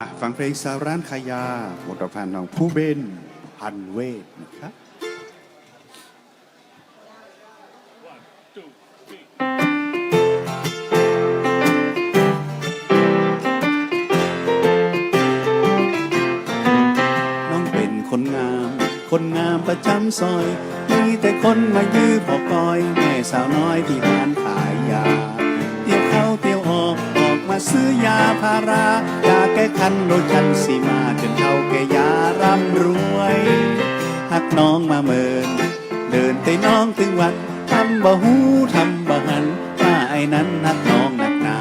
อะฟังเพลงสาวร้านขายยาบทประพันธ์ของผู้เบนพันเวทนะครับน้องเป็นคนงาม คนงามประจำซอย มีแต่คนมายื้อพอคอยแม่สาวน้อยที่ร้านขายยาเที่ยวเข้าเที่ยวออกออกมาซื้อยาพารา คันโดยฉันสีมาจนเท่าแก่ยาร่ำรวยหักน้องมาเมิน เดินไปน้องถึงวัดทำบ่หูทำบ่หันว่าไอ้นั้นนักน้องหนักหนา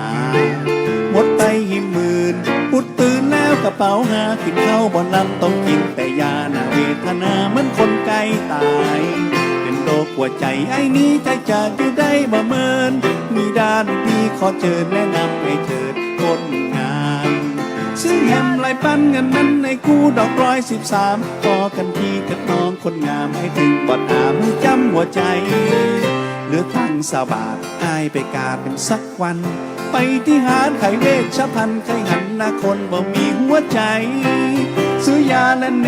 หมดไปหิมหมื่นปุดตื่นแล้วกระเป๋าหากินข้าวบ่นลำต้องกินแต่ยาหนาเวทนาเหมือนคนไกลตายเป็นโรคหัวใจไอ้นี้ใจจะอยู่ได้บ่เมิน มีด้านดีขอเชิญแนะนำให้เถิดคน ซึ่งแฮมไรปั้นเงินนั้นในกู้ดอกร้อยสิบสามพอกันทีกับน้องคนงามให้ถึงบ่ถามจำหัวใจเหลือตั้งสาบาทอายไปกาเป็นสักวัน ไปที่หารไข่เวชพันธ์ไข่หันนาคนบ่มีหัวใจ ซื้อยาและเน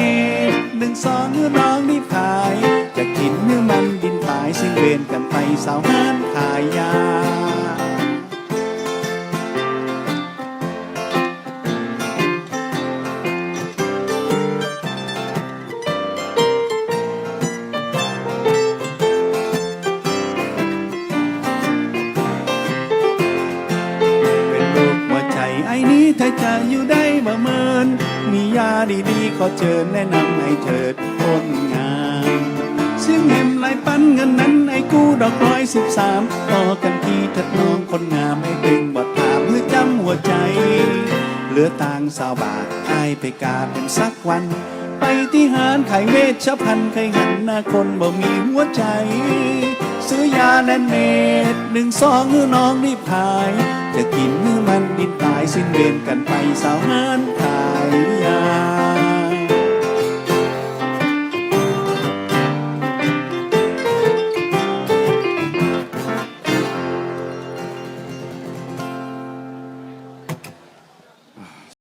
หนึ่งสองน้อน้องรีบขาย จะกินเนื้อมันดินตายซึ่งเวรกันไปสาวห้านขายยา ไอ้นี้ถ้าจะอยู่ได้บ่เมิน มียาดีๆขอเชิญแนะนำให้เถิดคนงามเสียงเห็มไหลปั้นเงินนั้นไอ้กู้ดอกร้อยสิบสามต่อกันทีถัดน้องคนงามให้ดึงบอดถามหรือจำหัวใจ เหลือตังสาวบาทอายไปกาเป็นสักวัน ไปที่หารขายเวชพันธ์ใครหันหน้าคนบ่มีหัวใจซื้อยาแนนเนตหนึ่งสองมือน้องรีบขาย จะกินมือมันินตายสิ้นเวรกันไปสาวงานขาย